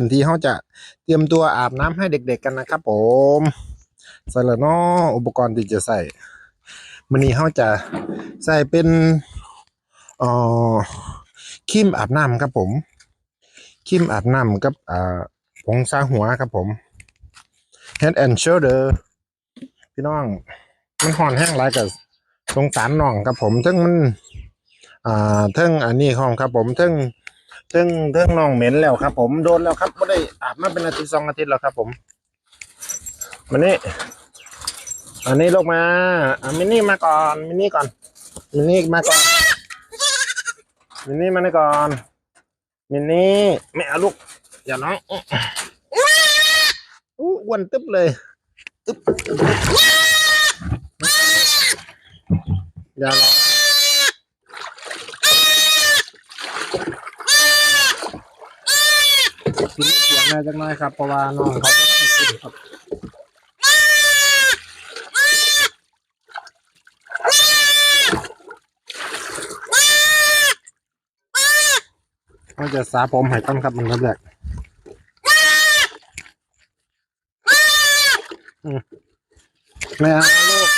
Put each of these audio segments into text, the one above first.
นที่เขาจะเตรียมตัวอาบน้ำให้เด็ก ๆกันนะครับ ผมใส่และนาะอุปกรณ์ที่จะใส่มันนี้เขาจะใส่เป็นเอ่อครีมอาบน้ำครับผมครีมอาบน้ำกับอ่าผงซาหัวครับผม Head and Shoulder พี่น้อง มันห่อนแห้งหลายกับสงสารน้องครับผมทั้งมันอ่าทั้งอันนี้ของครับผมทั้ง เทั้งเทั้งน้องเหม็นแล้วครับ ผมโดนแล้วครับไม่ได้อาบมาเป็นอาทิตย์สองอาทิตย์แล้วครับ ผมมันนี่อันนี้ลงมาอะมินนี่มาก่อนมินนี่ก่อนมินนี่มาก่อนมินนี่มาก่อนมินนี่ไม่เอาลูกอย่าน้องอื้ออู้อ้วนตึ๊บเลยตึ๊บอย่าร้อง กินเสียง แม่จังเลยครับเพราะว่าน้องเขาไม่ได้กินครับเขาจะสาผมให้ต้นครับมันรับแรกอืมไม่เอาลูก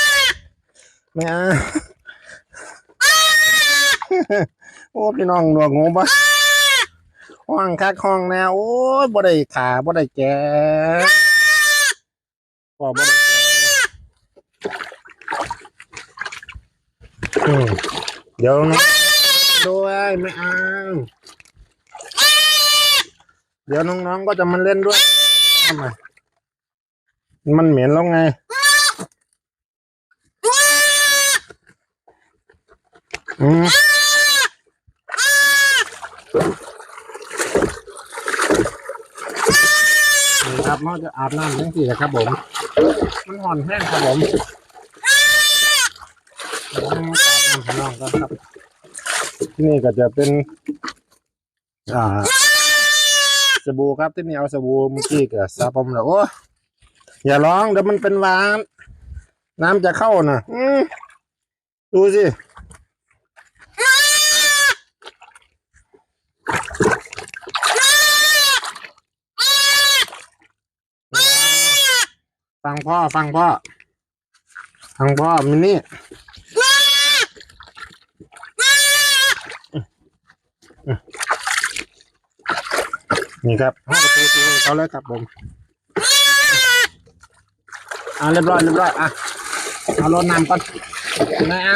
ไม่เอาโอ้พี่น้องหนวกงูปะ ห้องคักห้องแนวโอ้ยบ่ได้ขาบ่ได้แกงบ่บ่ได้แกอืมเดี๋ยวน้องด้วยไม่เอาเดี๋ยวน้องๆก็จะมาเล่นด้วยทำไมมันเหม็นแล้วไงอืม นี่ครับมันจะอาบน้ำทั้งสี่ครับผม มันห่อนแห้งครับผมเดี๋ยวให้อาบน้ำข้างนอกครับ ที่นี่ก็จะเป็น อ่าสบู่ครับที่นี่เอาสบู่เมื่อกี้กับซาปมแล้วโอ้อย่าร้องเดี๋ยวมันเป็นวาน น้ำจะเข้านะดูสิ ฟังพ่อฟังพ่อ ฟังพ่อมินนี่นี่ครับห้องประตูตัวเขาเลยครับผม อ่าเรียบร้อยเรียบร้อยอะเอารถนำก่อนไม่เ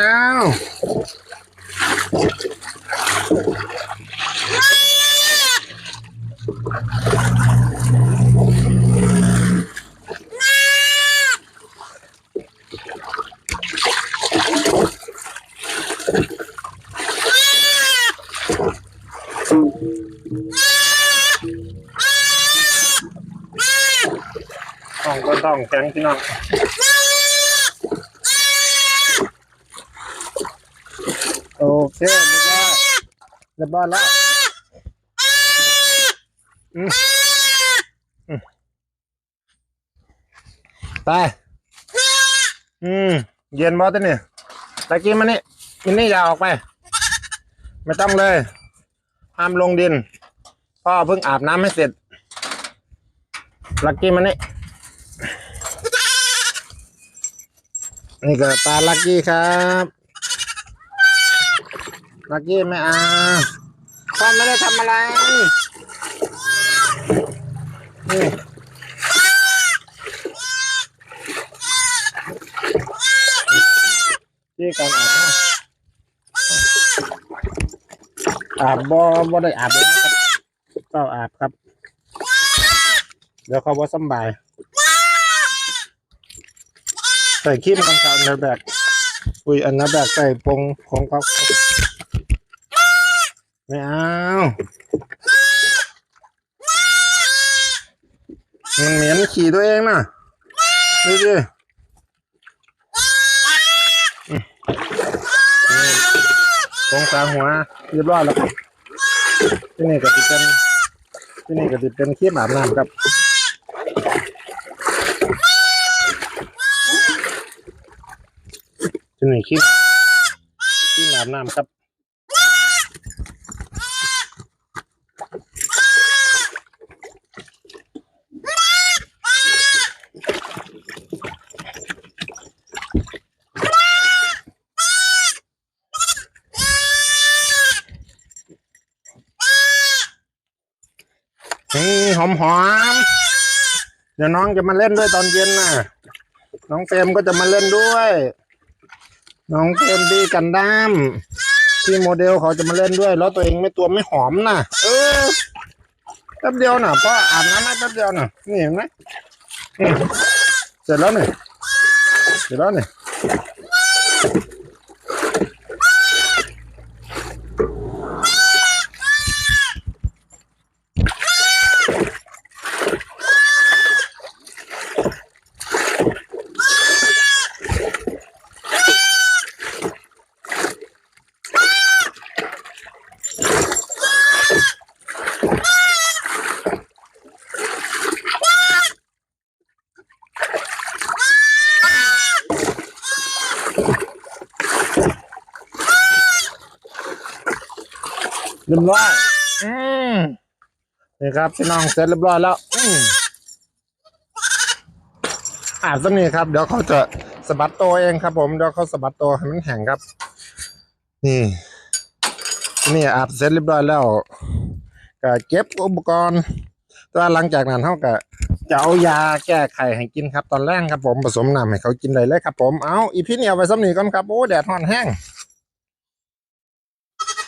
ต้องก็ต้องแข็งพี่น้องโอเคเรียบร้อยเรียบร้อยแล้วไปอืม เย็นบอสเนี่ยตะกี้มันนี่มันนี่อย่าออกไป ไม่ต้องเลยห้ามลงดินพ่อเพิ่งอาบน้ำให้เสร็จลักกี้มันนี่ นี่ก็ตาลักกี้ครับลักกี้ไม่เอาพ่อไม่ได้ทำอะไร นี่ที่การอาบอาบบ่บ่ได้อาบเลยนะครับก็อาบครับ เดี๋ยวเขาว่าสบาย ใส่ขี้มันกันค่ะอันนั้นแบกอุ้ยอันนั้นแบกใส่ปงของเขาไม่เอามันเหม็นขี่ตัวเองนะดูดิอืมนี่ปงกลาหัวเรียบร้อยแล้วที่นี่ก็จะเป็นที่นี่ก็จะเป็นขี้หมาบน้ำครับ ตัวนี้คือที่อาบน้ำครับนี่หอมหอมเดี๋ยวน้องจะมาเล่นด้วยตอนเย็นน่ะน้องเฟรมก็จะมาเล่นด้วย น้องเฟรมดีกันด้ามที่โมเดลเขาจะมาเล่นด้วย แล้วตัวเองไม่ตัวไม่หอมน่ะเออแป๊บเดียวน่ะพ่ออาบน้ำให้แป๊บเดียวน่ะนี่เห็นไหมอืมเสร็จแล้วนี่เสร็จแล้วนี่ เรียบร้อยอืมนี่ครับพี่น้องเสร็จเรียบร้อยแล้ว อืมอาบสักนี่ครับ เดี๋ยวเขาจะสะบัดตัวเองครับ ผมเดี๋ยวเขาสะบัดตัวให้มันแข็งครับ นี่ นี่อาบเสร็จเรียบร้อยแล้วก็เก็บอุปกรณ์แต่ว่าหลังจากนั้นเขาก็จะเอายาแก้ไขให้กินครับตอนแรกครับผมผสมน้ำให้เขากินเลยเลยครับผมเอาอีพี่เนี่ยเอาไปซ้ำนี่ก่อนครับโอ้แดดร้อนแห้ง